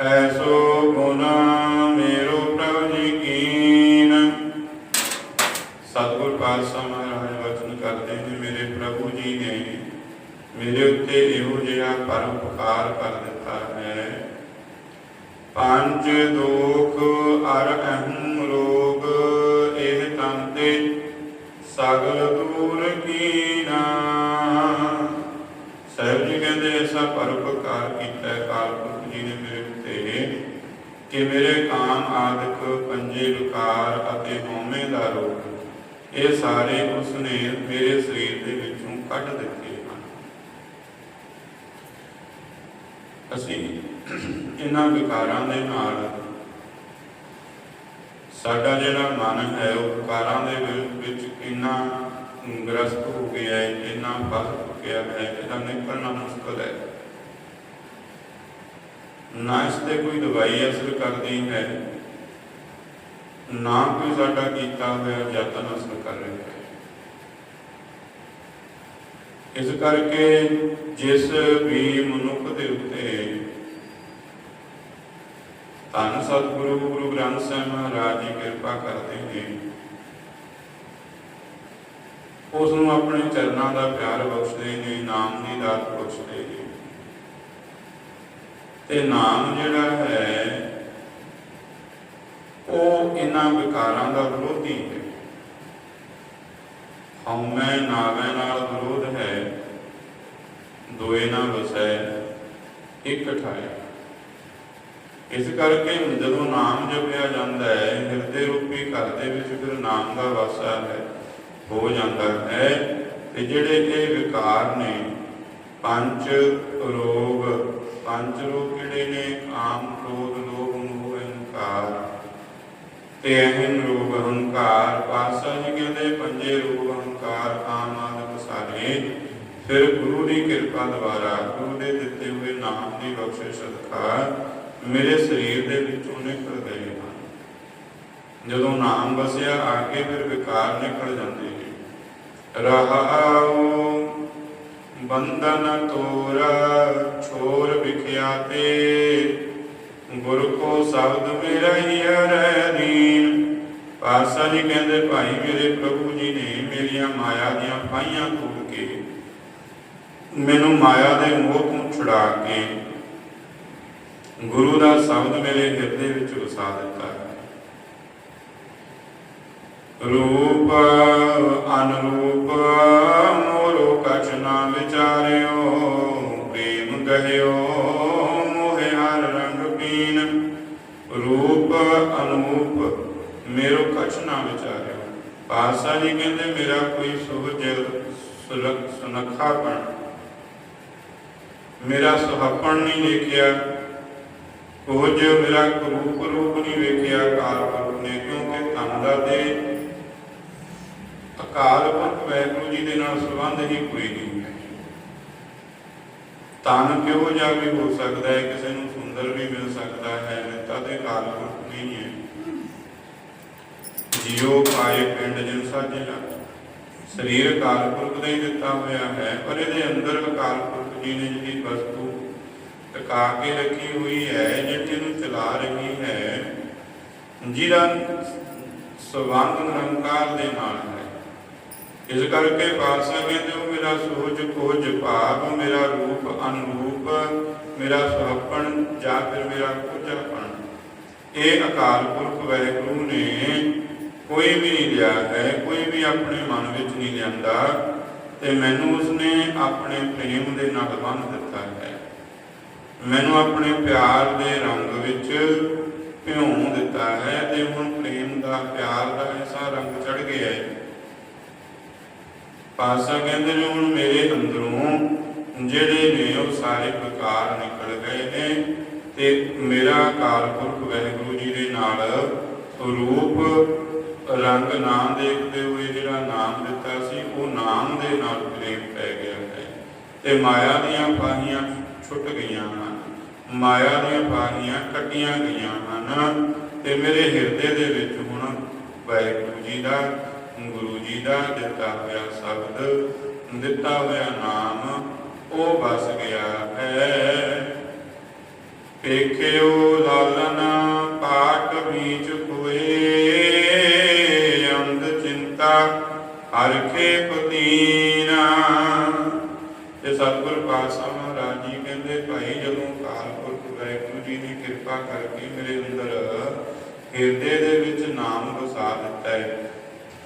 ਐਸੋ ਗੁਣ ਮੇਰੋ ਪ੍ਰਭੂ ਜੀ ਕੀਨ ਸਤਿਗੁਰ ਪਾਤਸ਼ਾਹ ਮਹਾਰਾਜ ਵਚਨ ਕਰਦੇ ਨੇ, ਮੇਰੇ ਪ੍ਰਭੂ ਜੀ ਨੇ ਮੇਰੇ ਉੱਤੇ ਇਹੋ ਜਿਹਾ ਪਰਮ ਉਪਕਾਰ ਕਰ ਦਿੱਤਾ ਹੈ। ਪੰਜ ਦੋਖ ਅਰ ਅਹੰ ਰੋਗ, ਇਹ ਤੰਤੇ ਸਗਲ ਦੂਰ ਕੀਨਾ। ਸਾਹਿਬ ਜੀ ਕਹਿੰਦੇ, ਐਸਾ ਪਰਉਪਕਾਰ ਕੀਤਾ ਹੈ ਅਕਾਲ ਪੁਰਖ ਜੀ ਨੇ ਮੇਰੇ ਉੱਤੇ ਕਿ ਮੇਰੇ ਕਾਮ ਆਦਿਕ ਪੰਜੇ ਵਿਕਾਰ ਅਤੇ ਹਉਮੈ ਦਾ ਰੋਗ, ਇਹ ਸਾਰੇ ਉਸ ਨੇ ਮੇਰੇ ਸਰੀਰ ਦੇ ਵਿੱਚੋਂ ਕੱਢ ਦਿੱਤੇ ਹਨ। ਅਸੀਂ ਇਹਨਾਂ ਵਿਕਾਰਾਂ ਦੇ ਨਾਲ ਸਾਡਾ ਜਿਹੜਾ ਮਨ ਹੈ, ਉਹ ਵਿਕਾਰਾਂ ਦੇ ਵਿ- ਵਿੱਚ ਇੰਨਾ ਗ੍ਰਸਤ ਹੋ ਗਿਆ ਹੈ ਇੰਨਾ ਫਸ ਚੁੱਕਿਆ ਹੈ, ਇਹਦਾ ਨਿਕਲਣਾ ਮੁਸ਼ਕਲ ਹੈ। ਨਾ ਇਸ ਤੇ ਕੋਈ ਦਵਾਈ ਅਸਰ ਕਰਦੀ ਹੈ, ਨਾ ਕੋਈ ਸਾਡਾ ਕੀਤਾ ਹੋਇਆ ਯਤਨ ਅਸਰ ਕਰ ਰਿਹਾ ਹੈ। ਇਸ ਕਰਕੇ ਜਿਸ ਵੀ ਮਨੁੱਖ ਦੇ ਉੱਤੇ ਧੰਨ ਸਤਿਗੁਰੂ, ਗੁਰੂ ਗ੍ਰੰਥ ਸਾਹਿਬ ਮਹਾਰਾਜ ਜੀ ਕਿਰਪਾ ਕਰਦੇ ਨੇ ਉਸ ਨੂੰ ਆਪਣੇ ਚਰਨਾਂ ਦਾ ਪਿਆਰ ਬਖਸ਼ਦੇ ਨੇ, ਨਾਮ ਦੀ ਦਾਤ ਬਖਸ਼ਦੇ ਨੇ। ਤੇ ਨਾਮ ਜਿਹੜਾ ਹੈ, ਉਹ ਇਹਨਾਂ ਵਿਕਾਰਾਂ ਦਾ ਵਿਰੋਧੀ ਹੈ। ਹਉਮੈ ਨਾਵੇਂ ਨਾਲ ਵਿਰੋਧ ਹੈ, ਦੋਏ ਨਾ ਵਸੈ, ਇੱਕ ਠਾਏ। ਇਸ ਕਰਕੇ ਜਦੋਂ ਨਾਮ ਜਪਿਆ ਜਾਂਦਾ ਹੈ, ਹਿਰਦੇ ਰੂਪੀ ਘਰ ਦੇ ਵਿੱਚ ਫਿਰ ਨਾਮ ਦਾ ਵਾਸਾ ਹੈ, ਹੋ ਜਾਂਦਾ ਹੈ। ਤੇ ਜਿਹੜੇ ਇਹ ਵਿਕਾਰ ਨੇ, ਪੰਜ ਰੋਗ ਪੰਜ ਰੋਗ ਜਿਹੜੇ ਨੇ ਕਾਮ ਕ੍ਰੋਧ ਲੋਭ ਮੋਹ ਅਹੰਕਾਰ। ਤੇ ਅਹੰ ਰੋਗ ਹੰਕਾਰ ਪਾਸਾ ਜੀ ਕਹਿੰਦੇ, ਪੰਜੇ ਰੋਗ ਹੰਕਾਰ ਕਾਮ ਆਦਿ ਸਾਰੇ ਫਿਰ ਗੁਰੂ ਦੀ ਕਿਰਪਾ ਦੁਆਰਾ ਗੁਰੂ ਦੇ ਦਿੱਤੇ ਹੋਏ ਨਾਮ ਦੀ ਬਖਸ਼ਿਸ਼ ਸਦਕਾ ਮੇਰੇ ਸਰੀਰ ਦੇ ਵਿੱਚੋਂ ਨਿਕਲ ਗਏ ਹਨ। ਜਦੋਂ ਨਾਮ ਵਸਿਆ ਆਗੇ ਫਿਰ ਵਿਕਾਰ ਨਿਕਲ ਜਾਂਦੇ ਨੇ। ਰਹਾਉ ਬੰਧਨ ਤੋਰਾ, ਛੋਰ ਵਿਖਿਆਤੇ ਗੁਰ ਕੋ ਸ਼ਬਦ ਮੇਰਾ ਹੀ ਰਹਿ ਦੀਨ ਪਾਸਾ ਜੀ ਕਹਿੰਦੇ, ਭਾਈ ਮੇਰੇ ਪ੍ਰਭੂ ਜੀ ਨੇ ਮੇਰੀਆਂ ਮਾਇਆ ਦੀਆਂ ਪਾਈਆਂ ਤੋੜ ਕੇ, ਮੈਨੂੰ ਮਾਇਆ ਦੇ ਮੋਹ ਤੋਂ ਛੁਡਾ ਕੇ ਗੁਰੂ ਦਾ ਸ਼ਬਦ ਮੇਰੇ ਹਿਰਦੇ ਵਿੱਚ ਵਸਾ ਦਿੱਤਾ ਹੈ। ਰੂਪ, ਅਨਰੂਪ ਮੋਰੋ ਵਿਚਾਰਿਓ, ਪ੍ਰੇਮ ਕਹਿਓ, ਮੋਹਿ ਹਰ ਰੰਗ ਪੀਨ ਰੂਪ ਅਨੂਪ, ਮੇਰੋ ਕਛ ਵਿਚਾਰਿਓ। ਪਾਸਾ ਜੀ ਕਹਿੰਦੇ, ਮੇਰਾ ਕੋਈ ਸੁਹਜ ਸੁਲਖ ਸੁਨਖਾਪਣ। ਮੇਰਾ ਸੁਹੱਪਣ ਨਹੀਂ ਦੇਖਿਆ ਕੁਝ ਮੇਰਾ ਰੂਪ ਰੂਪ ਨਹੀਂ ਵੇਖਿਆ। ਕਾਲ ਪੁਰਖ ਨੇ ਕਿਉਂਕਿ ਧਨ ਦਾ ਤੇ ਅਕਾਲ ਪੁਰਖ ਵੈਗੁਰੂ ਜੀ ਦੇ ਨਾਲ ਸੰਬੰਧ ਹੀ ਕੋਈ ਨਹੀਂ ਹੈ ਤਨ ਕਿਹੋ ਜਿਹਾ ਵੀ ਹੋ ਸਕਦਾ ਹੈ? ਕਿਸੇ ਨੂੰ ਸੁੰਦਰ ਵੀ ਮਿਲ ਸਕਦਾ ਹੈ ਤਾਂ ਤੇ ਕਾਲ ਪੁਰਖ ਨਹੀਂ ਹੈ। ਜਿਉ ਪਾਏ ਪਿੰਡ ਜਿਨ ਸਾਜਿਆ ਸਰੀਰ ਅਕਾਲ ਪੁਰਖ ਦਾ ਹੀ ਦਿੱਤਾ ਹੋਇਆ ਹੈ, ਪਰ ਇਹਦੇ ਅੰਦਰ ਅਕਾਲ ਪੁਰਖ ਜੀ ਨੇ ਜਿਹੜੀ ਵਸਤੂ ਟਿਕਾ ਕੇ ਰੱਖੀ ਹੋਈ ਹੈ ਜਿਹੜੀ ਨੂੰ ਚਲਾ ਰਹੀ ਹੈ, ਜਿਹਦਾ ਸਬੰਧ ਨਿਰੰਕਾਰ ਦੇ ਨਾਲ ਇਸ ਕਰਕੇ ਪਾਤਸ਼ਾਹ ਕਹਿੰਦੇ ਮੇਰਾ ਸੋਚ ਕੋਜ ਭਾਵ, ਮੇਰਾ ਰੂਪ ਅਨਰੂਪ ਮੇਰਾ ਸੁਹੱਪਣ ਜਾਂ ਫਿਰ ਮੇਰਾ ਕੋਝਾਪਣ ਇਹ ਅਕਾਲ ਪੁਰਖ ਵਾਹਿਗੁਰੂ ਨੇ ਕੋਈ ਵੀ ਨਹੀਂ ਲਿਆ ਹੈ, ਕੋਈ ਵੀ ਆਪਣੇ ਮਨ ਵਿੱਚ ਨਹੀਂ ਲਿਆਂਦਾ ਤੇ ਮੈਨੂੰ ਉਸਨੇ ਆਪਣੇ ਪ੍ਰੇਮ ਦੇ ਨਾਲ ਬੰਨ੍ਹ ਦਿੱਤਾ ਹੈ। ਮੈਨੂੰ ਆਪਣੇ ਪਿਆਰ ਦੇ ਰੰਗ ਵਿੱਚ ਭਿਉਂ ਦਿੱਤਾ ਹੈ ਤੇ ਹੁਣ ਪ੍ਰੇਮ ਦਾ ਪਿਆਰ ਦਾ ਐਸਾ ਰੰਗ ਚੜ ਗਿਆ ਹੈ ਪਾਸਾ ਕਹਿੰਦੇ ਨੇ ਹੁਣ ਮੇਰੇ ਅੰਦਰੋਂ, ਜਿਹੜੇ ਨੇ ਉਹ ਸਾਰੇ ਪ੍ਰਕਾਰ ਨਿਕਲ ਗਏ ਨੇ। ਤੇ ਮੇਰਾ ਅਕਾਲ ਪੁਰਖ ਵਾਹਿਗੁਰੂ ਜੀ ਦੇ ਨਾਲ ਰੂਪ ਰੰਗ ਨਾਮ ਦੇਖਦੇ ਹੋਏ ਜਿਹੜਾ ਨਾਮ ਦਿੱਤਾ ਸੀ, ਉਹ ਨਾਮ ਦੇ ਨਾਲ ਪ੍ਰੇਮ ਪੈ ਗਿਆ ਹੈ। ਤੇ ਮਾਇਆ ਦੀਆਂ ਪਾਹੀਆਂ ਛੁੱਟ ਗਈਆਂ ਹਨ। ਮਾਇਆ ਦੀਆਂ ਪਾਹੀਆਂ ਕੱਟੀਆਂ ਗਈਆਂ ਹਨ। ਤੇ ਮੇਰੇ ਹਿਰਦੇ ਦੇ ਵਿੱਚ ਹੁਣ ਵਾਹਿਗੁਰੂ ਜੀ ਦਾ ਗੁਰੂ ਜੀ ਦਾ ਦਿੱਤਾ ਹੋਇਆ ਸ਼ਬਦ, ਦਿੱਤਾ ਹੋਇਆ ਨਾਮ, ਉਹ ਵਸ ਗਿਆ ਹੈ। ਵੇਖਿਓ ਲਾਲਨ ਪਾਟ ਬੀਚ ਕੋਏ ਅੰਧ ਚਿੰਤਾ ਹਰਖੇ ਪਤੀਨਾ ਤੇ ਸਤਿਗੁਰ ਪਾਤਸ਼ਾਹ ਮਹਾਰਾਜ ਜੀ ਕਹਿੰਦੇ, ਭਾਈ, ਜਦੋਂ ਕਾਲਪੁਰਖ ਵਾਹਿਗੁਰੂ ਜੀ ਦੀ ਕਿਰਪਾ ਕਰਕੇ ਮੇਰੇ ਅੰਦਰ ਹਿਰਦੇ ਦੇ ਵਿੱਚ ਨਾਮ ਵਸਾ ਦਿੱਤਾ ਹੈ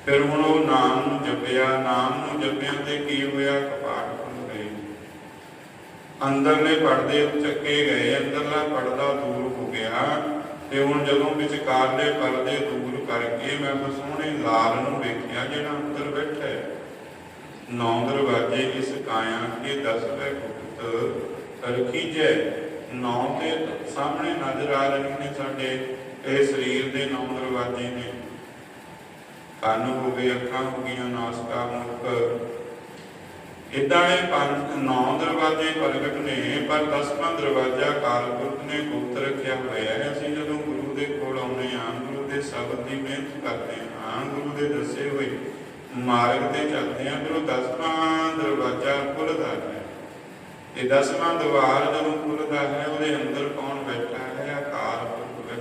ਫਿਰ ਹੁਣ ਉਹ ਨਾਮ ਨੂੰ ਜਪਿਆ, ਨਾਮ ਨੂੰ ਜਪਿਆ ਤੇ ਕੀ ਹੋਇਆ? ਕਪਾਟ ਖੁੱਲ ਗਏ। ਅੰਦਰਲੇ ਪਰਦੇ ਚੱਕੇ ਗਏ। ਅੰਦਰਲਾ ਪਰਦਾ ਦੂਰ ਹੋ ਗਿਆ। ਤੇ ਹੁਣ ਜਦੋਂ ਵਿਚਕਾਰਲੇ ਪਰਦੇ ਦੂਰ ਕਰਕੇ ਮੈਂ ਉਹ ਸੋਹਣੇ ਲਾਲ ਨੂੰ ਵੇਖਿਆ, ਜਿਹੜਾ ਅੰਦਰ ਬੈਠਾ ਹੈ। ਨੌ ਦਰਵਾਜੇ ਇਸ ਕਾਇਆ ਕੇ ਦਸਵੇਂ ਗੁਪਤ ਰਖੀਜੈ ਨੌ ਤੇ ਸਾਹਮਣੇ ਨਜ਼ਰ ਆ ਰਹੇ ਨੇ ਸਾਡੇ, ਇਹ ਸਰੀਰ ਦੇ ਨੌ ਦਰਵਾਜੇ ਨੇ। ਕੰਨ ਹੋ ਗਏ, ਅੱਖਾਂ ਹੋ ਗਈਆਂ ਨਾਸਕਾ ਮੁਖ ਇਦਾਂ ਇਹ ਪੰਜ, ਨੌ ਦਰਵਾਜੇ ਪ੍ਰਗਟ ਨੇ, ਪਰ ਦਸਵਾਂ ਦਰਵਾਜਾ ਕਾਲਪੁਰਖ ਨੇ ਗੁਪਤ ਰੱਖਿਆ ਹੋਇਆ ਹੈ। ਅਸੀਂ ਜਦੋਂ ਗੁਰੂ ਦੇ ਕੋਲ ਆਉਂਦੇ ਹਾਂ, ਗੁਰੂ ਦੇ ਸ਼ਬਦ ਦੀ ਮਿਹਨਤ ਕਰਦੇ ਹਾਂ, ਗੁਰੂ ਦੇ ਦੱਸੇ ਹੋਏ ਮਾਰਗ ਤੇ ਚੱਲਦੇ ਹਾਂ ਫਿਰ ਉਹ ਦਸਵਾਂ ਦਰਵਾਜਾ ਖੁੱਲਦਾ ਹੈ ਇਹ ਦਸਵਾਂ ਦਵਾਰ ਜਦੋਂ ਖੁੱਲਦਾ ਹੈ, ਉਹਦੇ ਅੰਦਰ ਕੌਣ ਬੈਠਾ ਹੈ? ਅਕਾਲ ਪੁਰਖ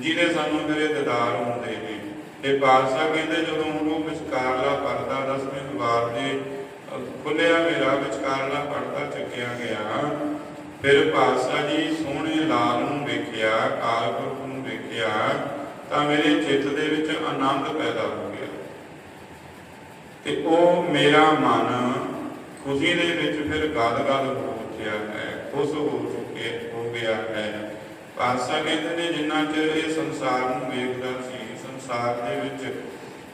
ਜਿਹਦੇ ਸਾਨੂੰ ਤੇਰੇ ਦਿਦਾਰ ਹੁੰਦੇ ਨੇ। ਤੇ ਪਾਤਸ਼ਾਹ ਕਹਿੰਦੇ ਜਦੋਂ ਉਹ ਵਿਚਕਾਰਲਾ ਪਰਦਾ ਦਸਵੇਂ ਦਵਾਰ ਦੇ ਖੁੱਲਿਆ ਮੇਰਾ ਵਿਚਕਾਰਲਾ ਪਰਦਾ ਚੱਕਿਆ ਗਿਆ, ਫਿਰ ਪਾਤਸ਼ਾਹ ਜੀ ਸੋਹਣੇ ਲਾਲ ਨੂੰ ਵੇਖਿਆ, ਕਾਲ ਪੁਰਖ ਨੂੰ ਵੇਖਿਆ, ਤਾਂ ਮੇਰੇ ਚਿੱਤ ਦੇ ਵਿੱਚ ਆਨੰਦ ਪੈਦਾ ਹੋ ਗਿਆ। ਤੇ ਉਹ ਮੇਰਾ ਮਨ ਖੁਸ਼ੀ ਦੇ ਵਿੱਚ ਫਿਰ ਗਦ ਗਦ ਹੋ ਗਿਆ ਹੈ, ਖੁਸ਼ ਹੋ ਚੁੱਕੇ ਹੋ ਗਿਆ ਹੈ। ਪਾਤਸ਼ਾਹ ਕਹਿੰਦੇ ਨੇ, ਜਿੰਨਾ ਚਿਰ ਇਹ ਸੰਸਾਰ ਨੂੰ ਵੇਖਦਾ ਸੀ ਸੰਸਾਰ ਦੇ ਵਿੱਚ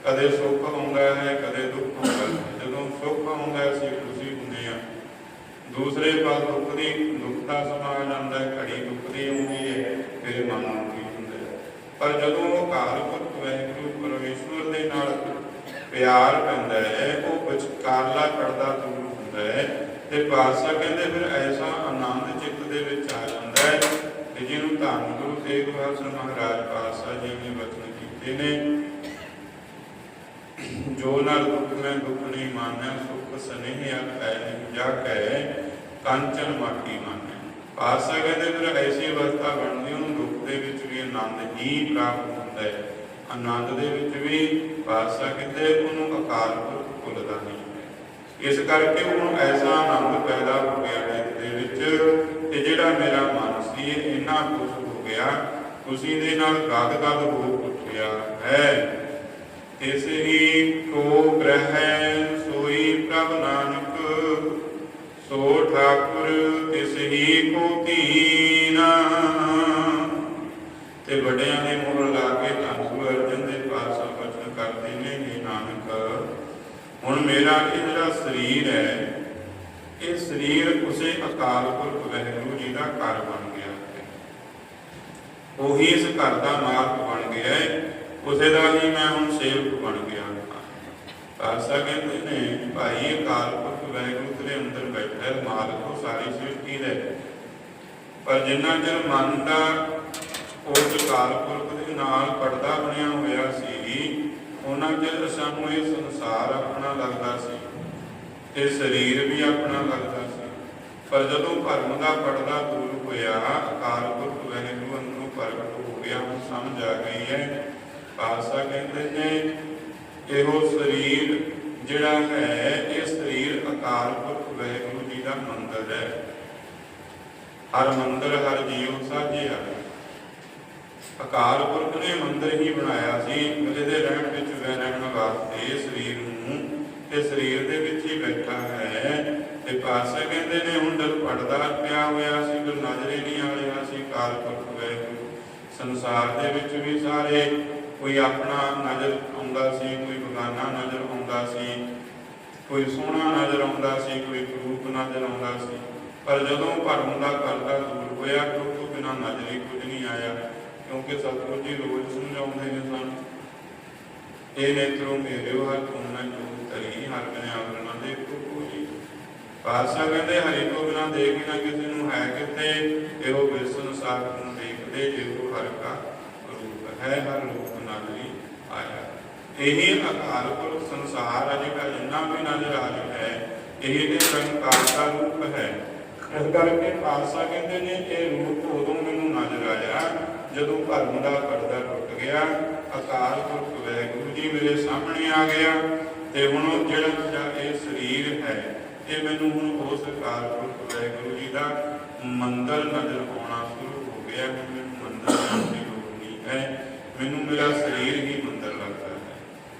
ਕਦੇ ਸੁੱਖ ਆਉਂਦਾ ਹੈ, ਕਦੇ ਦੁੱਖ ਆਉਂਦਾ ਹੈ। ਜਦੋਂ ਸੁੱਖ ਆਉਂਦਾ ਹੈ, ਅਸੀਂ ਖੁਸ਼ੀ ਹੁੰਦੇ ਹਾਂ। ਦੂਸਰੇ ਪਾਸ ਦੁੱਖ ਦੀ ਦੁੱਖ ਦਾ ਜਾਂਦਾ ਘੜੀ ਦੁੱਖ ਦੀ ਆਉਂਦੀ ਹੈ, ਫਿਰ ਮਨ ਨੂੰ ਹੁੰਦਾ ਹੈ। ਪਰ ਜਦੋਂ ਉਹ ਕਾਲਪੁਰਖ ਵਾਹਿਗੁਰੂ ਪਰਮੇਸ਼ਵਰ ਦੇ ਨਾਲ ਪਿਆਰ ਪੈਂਦਾ ਹੈ, ਉਹ ਵਿਚਕਾਰਲਾ ਪਰਦਾ ਦੂਰ ਹੁੰਦਾ ਹੈ ਤੇ ਪਾਤਸ਼ਾਹ ਕਹਿੰਦੇ ਫਿਰ ਐਸਾ ਆਨੰਦ ਚਿੱਤ ਦੇ ਵਿੱਚ ਆ ਜਾਂਦਾ ਹੈ ਕਿ ਜਿਹਨੂੰ ਧੰਨ ਗੁਰੂ ਤੇਗ ਬਹਾਦਰ ਮਹਾਰਾਜ ਪਾਤਸ਼ਾਹ ਜੀ ਨੇ ਵਚਨ ਕੀਤੇ ਜੋ ਨਾਲ ਦੁੱਖ ਮੈਂ ਦੁੱਖ ਨਹੀਂ ਮਾਨਿਆ, ਸੁਖ ਸਨੇਹ ਆਖੈ ਜਾ ਕੈ ਕੰਚਨ ਮਾਟੀ ਮਾਨਿਆ। ਪਾਤਸ਼ਾਹ ਕਹਿੰਦੇ, ਫਿਰ ਐਸੀ ਅਵਸਥਾ ਬਣਦੀ, ਉਹਨੂੰ ਦੁੱਖ ਦੇ ਵਿੱਚ ਵੀ ਆਨੰਦ ਹੀ ਪ੍ਰਾਪਤ ਹੁੰਦਾ ਹੈ। ਆਨੰਦ ਦੇ ਵਿੱਚ ਵੀ ਪਾਤਸ਼ਾਹ ਕਹਿੰਦੇ, ਉਹਨੂੰ ਅਕਾਲ ਪੁਰਖ ਭੁੱਲਦਾ ਨਹੀਂ। ਇਸ ਕਰਕੇ ਉਹਨੂੰ ਐਸਾ ਆਨੰਦ ਪੈਦਾ ਹੋ ਗਿਆ ਜੀਵ ਦੇ ਵਿੱਚ ਤੇ ਜਿਹੜਾ ਮੇਰਾ ਮਨ ਸੀ ਇਹ ਇੰਨਾ ਖੁਸ਼ ਹੋ ਗਿਆ। ਖੁਸ਼ੀ ਦੇ ਨਾਲ ਗਦ ਗਦ ਹੋ ਉੱਠਿਆ ਹੈ। ਇਸ ਹੀ ਕੋ ਗ੍ਰਹਿ ਸੋਈ ਪ੍ਰਭ ਨਾਨਕ, ਸੋ ਠਾਕੁਰ ਤਿਸ ਹੀ ਕੋ ਧੀਨਾ ਤੇ ਵੱਡਿਆਂ ਨੇ ਮੋਹਰ ਲਾ ਕੇ ਧੰਨ ਗੁਰੂ ਅਰਜਨ ਦੇ ਪਾਤਸ਼ਾਹ ਬਚਨ ਕਰਦੇ ਨੇ ਇਹ ਨਾਨਕ, ਹੁਣ ਮੇਰਾ ਇਹ ਜਿਹੜਾ ਸਰੀਰ ਹੈ, ਇਹ ਸਰੀਰ ਉਸੇ ਅਕਾਲ ਪੁਰਖ ਵਾਹਿਗੁਰੂ ਜੀ ਦਾ ਘਰ ਬਣ ਗਿਆ। ਉਹੀ ਇਸ ਘਰ ਦਾ ਮਾਲਕ ਬਣ ਗਿਆ ਹੈ ਉਸੇ ਦਾ ਹੀ ਮੈਂ ਹੁਣ ਸੇਵਕ ਬਣ ਗਿਆ ਹਾਂ। ਕਹਿੰਦੇ ਨੇ, ਭਾਈ, ਅਕਾਲ ਪੁਰਖ ਵੈਗੁਰੂ ਤੇਰੇ ਅੰਦਰ ਬੈਠਾ ਹੈ ਮਾਲਕ ਉਹ ਸਾਰੀ ਸ੍ਰਿਸ਼ਟੀ ਦਾ ਪਰ ਜਿੰਨਾ ਚਿਰ ਮਨ ਦਾ ਉਸ ਅਕਾਲ ਪੁਰਖ ਦੇ ਨਾਲ ਪਰਦਾ ਬਣਿਆ ਹੋਇਆ ਸੀ ਉਹਨਾਂ ਚਿਰ ਸਾਨੂੰ ਇਹ ਸੰਸਾਰ ਆਪਣਾ ਲੱਗਦਾ ਸੀ ਤੇ ਸਰੀਰ ਵੀ ਆਪਣਾ ਲੱਗਦਾ ਸੀ। ਪਰ ਜਦੋਂ ਭਰਮ ਦਾ ਪਰਦਾ ਦੂਰ ਹੋਇਆ, ਅਕਾਲ ਪੁਰਖ ਵੈਗੁਰੂ ਅੰਦਰ ਪ੍ਰਗਟ ਹੋ ਗਿਆ ਹੁਣ ਸਮਝ ਆ ਗਈ ਹੈ। ਪਾਸਾ ਕਹਿੰਦੇ ਨੇ, ਇਹੋ ਸਰੀਰ ਜਿਹੜਾ ਹੈ, ਇਹ ਸਰੀਰ ਅਕਾਲ ਪੁਰਖ ਵਾਹਿਗੁਰੂ ਜੀ ਦਾ ਮੰਦਰ ਹੈ। ਹਰ ਮੰਦਰ, ਹਰ ਜੀਉ ਸਾਜਿਆ ਅਕਾਲ ਪੁਰਖ ਨੇ ਮੰਦਰ ਹੀ ਬਣਾਇਆ ਸੀ ਇਹਦੇ ਰਹਿਣ ਵਿੱਚ ਵੈ ਰਹਿਣ ਵਾਸਤੇ ਸਰੀਰ ਨੂੰ ਤੇ ਸਰੀਰ ਦੇ ਵਿੱਚ ਹੀ ਬੈਠਾ ਹੈ। ਤੇ ਪਾਸੇ ਕਹਿੰਦੇ ਨੇ, ਹੁਣ ਜਦ ਪੜਦਾ ਪਿਆ ਹੋਇਆ ਸੀ ਫਿਰ ਨਜ਼ਰ ਨਹੀਂ ਆ ਰਿਹਾ ਸੀ ਅਕਾਲ ਪੁਰਖ ਵੈਗੁਰੂ ਸੰਸਾਰ ਦੇ ਵਿੱਚ ਵੀ ਸਾਰੇ ਕੋਈ ਆਪਣਾ ਨਜ਼ਰ ਆਉਂਦਾ ਸੀ, ਕੋਈ ਬਗਾਨਾ ਨਜ਼ਰ ਆਉਂਦਾ ਸੀ, ਕੋਈ ਸੋਹਣਾ ਨਜ਼ਰ ਆਉਂਦਾ ਸੀ, ਕੋਈ ਰੂਪ ਨਜ਼ਰ ਆਉਂਦਾ ਸੀ। ਪਰ ਜਦੋਂ ਭਰਮ ਦਾ ਪਰਦਾ ਦੂਰ ਹੋਇਆ ਕਿਉਂ ਤੋਂ ਬਿਨਾਂ ਨਜ਼ਰ ਹੀ ਕੁਝ ਨਹੀਂ ਆਇਆ, ਕਿਉਂਕਿ ਸਤਿਗੁਰੂ ਜੀ ਰੋਜ਼ ਸਮਝਾਉਂਦੇ ਨੇ ਸਾਨੂੰ ਇਹ ਨੇਤਰੋਂ, ਮੇਰੇ ਹਰ ਤੁਮ ਨਾ ਜੋ ਤਰੀ ਹਰ ਬਿਨ ਆਵਰਣਾ ਦੇ ਕੋਈ ਪਾਸਾ ਕਹਿੰਦੇ, ਹਰੀ ਤੋਂ ਬਿਨਾਂ ਦੇਖ ਨਾ ਕਿਸੇ ਨੂੰ ਹੈ ਕਿਤੇ ਇਹੋ ਵਿਸਨ ਸਾਖ ਨੂੰ ਦੇਖਦੇ ਜਿਹੋ ਹਰ ਕਾ ਰੂਪ ਹੈ ਹਰ ਰੂਪ ਨਾਲੀ ਆਇਆ। ਇਹੀ ਅਕਾਲ ਪੁਰਖ ਸੰਸਾਰ ਅਜੇ ਕਾ ਜਿੰਨਾ ਵੀ ਨਜ਼ਰ ਆ ਰਿਹਾ ਹੈ, ਇਹ ਦੇ ਨਿਰੰਕਾਰ ਦਾ ਰੂਪ ਹੈ। ਇਸ ਕਰਕੇ ਖਾਲਸਾ ਕਹਿੰਦੇ ਨੇ, ਇਹ ਰੂਪ ਉਦੋਂ ਮੈਨੂੰ ਨਜ਼ਰ ਆਇਆ ਜਦੋਂ ਭਰਮ ਦਾ ਪਰਦਾ ਟੁੱਟ ਗਿਆ, ਅਕਾਲ ਪੁਰਖ ਵਾਹਿਗੁਰੂ ਜੀ ਮੇਰੇ ਸਾਹਮਣੇ ਆ ਗਿਆ ਤੇ ਹੁਣ ਜਿਹੜਾ ਇਹ ਸਰੀਰ ਹੈ, ਇਹ ਮੈਨੂੰ ਹੁਣ ਉਸ ਅਕਾਲ ਪੁਰਖ ਵਾਹਿਗੁਰੂ ਜੀ ਦਾ ਮੰਦਰ ਨਜ਼ਰ ਆਉਣਾ ਕਿ ਮੈਨੂੰ ਮੰਦਰ ਜਾਣ ਦੀ ਲੋੜ ਨਹੀਂ ਹੈ। ਮੈਨੂੰ ਮੇਰਾ ਸਰੀਰ ਹੀ ਮੰਦਰ ਲੱਗਦਾ ਹੈ।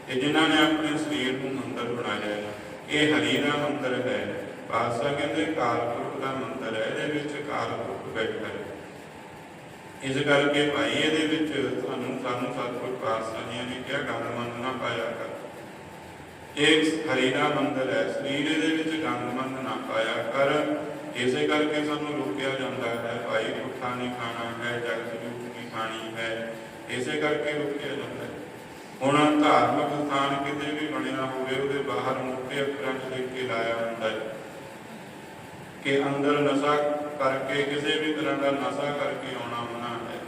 ਇਹ ਜਿਨ੍ਹਾਂ ਨੇ ਆਪਣੇ ਸਰੀਰ ਨੂੰ ਮੰਦਰ ਬਣਾਇਆ, ਇਹ ਹਰੀ ਦਾ ਮੰਦਰ ਹੈ। ਪਾਤਸ਼ਾਹ ਕਹਿੰਦੇ ਕਾਲਪੁਰਖ ਦਾ ਮੰਦਰ ਹੈ, ਇਹਦੇ ਵਿੱਚ ਕਾਲਪੁਰਖ ਬੈਠਾ ਹੈ। ਇਸ ਕਰਕੇ ਭਾਈ ਇਹਦੇ ਵਿੱਚ ਤੁਹਾਨੂੰ ਸਾਨੂੰ ਸਤਿਗੁਰ ਪਾਤਸ਼ਾਹ ਨੇ ਕਿਹਾ, ਗੰਦ ਮੰਦ ਨਾ ਪਾਇਆ ਕਰ। ਇਹ ਹਰੀ ਦਾ ਮੰਦਰ ਹੈ। ਸਰੀਰ ਇਹਦੇ ਵਿੱਚ ਗੰਦ ਮੰਦ ਨਾ ਪਾਇਆ ਕਰ। ਇਸੇ ਕਰਕੇ ਸਾਨੂੰ ਰੋਕਿਆ ਜਾਂਦਾ ਹੈ, ਭਾਈ ਪੁੱਠਾ ਨਹੀਂ ਖਾਣਾ ਹੈ ਜਗਤ ਜੂਠ ਨਹੀਂ ਖਾਣੀ ਹੈ, ਇਸੇ ਕਰਕੇ ਰੋਕਿਆ ਜਾਂਦਾ ਹੈ। ਹੁਣ ਧਾਰਮਿਕ ਸਥਾਨ ਕਿਤੇ ਵੀ ਬਣਿਆ ਹੋਵੇ, ਉਹਦੇ ਬਾਹਰ ਮੁੱਖੇ ਅੱਖਰਾਂ 'ਚ ਲਿਖ ਕੇ ਲਾਇਆ ਹੁੰਦਾ ਹੈ। ਕਿ ਅੰਦਰ ਨਸ਼ਾ ਕਰਕੇ, ਕਿਸੇ ਵੀ ਤਰ੍ਹਾਂ ਦਾ ਨਸ਼ਾ ਕਰਕੇ ਆਉਣਾ ਮਨਾ ਹੈ।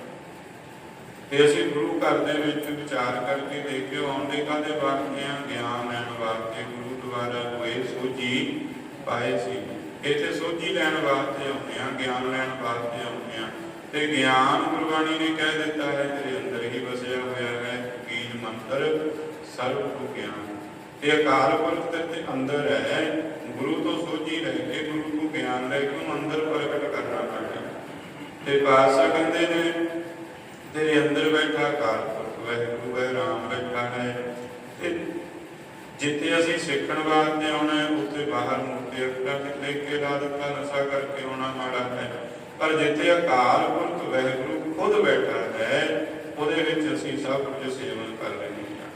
ਤੇ ਅਸੀਂ ਗੁਰੂ ਘਰ ਦੇ ਵਿੱਚ ਵਿਚਾਰ ਕਰਕੇ ਦੇਖਿਓ, ਆਉਂਦੇ ਕਾਦੇ ਵਾਸਤੇ ਗਿਆਨ ਲੈਣ ਵਾਸਤੇ ਗੁਰੂ ਦੁਆਰਾ ਹੋਏ ਸੋਝੀ ਪਾਏ ਸੀ। ਇੱਥੇ ਸੋਝੀ ਲੈਣ ਵਾਸਤੇ ਆਉਂਦੇ ਆ ਗਿਆਨ ਲੈਣ ਵਾਸਤੇ ਆਉਂਦੇ ਆ ਤੇ ਗਿਆਨ ਗੁਰਬਾਣੀ ਨੇ ਕਹਿ ਦਿੱਤਾ ਹੈ, ਤੇਰੇ ਅੰਦਰ ਹੀ ਵਸਿਆ ਹੋਇਆ ਹੈ ਬੀਜ ਮੰਤਰ ਸਰਬ ਗਿਆਨ। ਤੇ ਅਕਾਲ ਪੁਰਖ ਤੇਰੇ ਅੰਦਰ ਹੈ, ਗੁਰੂ ਤੋਂ ਸੋਝੀ ਲੈ ਕੇ ਗੁਰੂ ਤੋਂ ਗਿਆਨ ਲੈ ਕੇ ਉਹਨੂੰ ਅੰਦਰ ਪ੍ਰਗਟ ਕਰਨਾ ਪੈਂਦਾ ਤੇ ਪਾਤਸ਼ਾਹ ਕਹਿੰਦੇ ਨੇ, ਤੇਰੇ ਅੰਦਰ ਬੈਠਾ ਅਕਾਲ ਪੁਰਖ, ਵਾਹਿਗੁਰੂ ਹੈ ਰਾਮ ਬੈਠਾ ਹੈ। ਜਿੱਥੇ ਅਸੀਂ ਸਿੱਖਣ ਵਾਸਤੇ ਆਉਣਾ ਹੈ, ਉੱਥੇ ਬਾਹਰ ਮੂਰਤੀ ਅੱਖਰਾਂ ਤੇ ਲਿਖ ਕੇ ਲਾ ਦਿੱਤਾ, ਨਸ਼ਾ ਕਰਕੇ ਆਉਣਾ ਮਾੜਾ ਹੈ। ਪਰ ਜਿੱਥੇ ਅਕਾਲ ਪੁਰਖ ਵਾਹਿਗੁਰੂ ਖੁਦ ਬੈਠਾ ਹੈ, ਉਹਦੇ ਵਿੱਚ ਅਸੀਂ ਸਭ ਕੁਝ ਸੇਵਨ ਕਰ ਰਹੇ ਹਾਂ।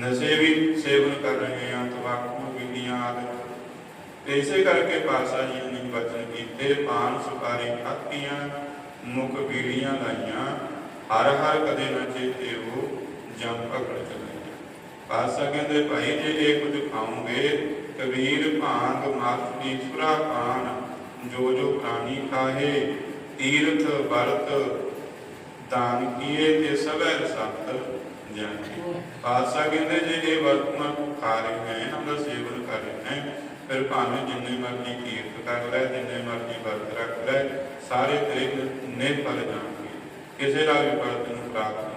ਨਸ਼ੇ ਵੀ ਸੇਵਨ ਕਰ ਰਹੇ ਹਾਂ ਤਵਾਕੂ ਬੀੜੀਆਂ ਆਦਿ। ਇਸੇ ਕਰਕੇ ਪਾਤਸ਼ਾਹ ਜੀ ਨੇ ਬਚਨ ਕੀਤੇ, ਪਾਨ ਸੁਪਾਰੀ ਖਾਤੀਆਂ, ਮੁਖ ਬੀੜੀਆਂ ਲਾਈਆਂ, ਹਰ ਹਰ ਕਦੇ ਨਾ ਚੇਤੇ ਉਹ ਜਮ ਪਕੜ ਚਲਾਈਆਂ ਪਾਤਸ਼ਾਹ ਕਹਿੰਦੇ ਭਾਈ ਜੇ ਇਹ ਕੁਝ ਖਾਓਗੇ ਕਬੀਰ ਭਾਂਗ ਮਤ ਈਸ਼ਵਰਾ ਪਾਨ ਜੋ ਜੋ ਪ੍ਰਾਣੀ ਖਾਹੇ, ਤੀਰਥ ਵਰਤ ਦਾਨ ਕੀਏ ਤੇ ਸਭੈ ਸਤ ਜਾਣੇ। ਪਾਤਸ਼ਾਹ ਕਹਿੰਦੇ ਜੇ ਇਹ ਵਰਤਮਾਨ ਖਾ ਰਹੇ ਹੈ ਇਹਨਾਂ ਦਾ ਸੇਵਨ ਕਰ ਰਹੇ ਹੈ ਫਿਰ ਭਾਵੇਂ ਜਿੰਨੇ ਮਰਜ਼ੀ ਕੀਰਤ ਕਰ ਲੈ, ਜਿੰਨੇ ਮਰਜ਼ੀ ਵਰਤ ਰੱਖ ਲੈ, ਸਾਰੇ ਤੇਰੇ ਨੇ ਫਲ ਜਾਣਗੇ। ਕਿਸੇ ਦਾ ਵੀ ਫਲ ਤੈਨੂੰ ਪ੍ਰਾਪਤ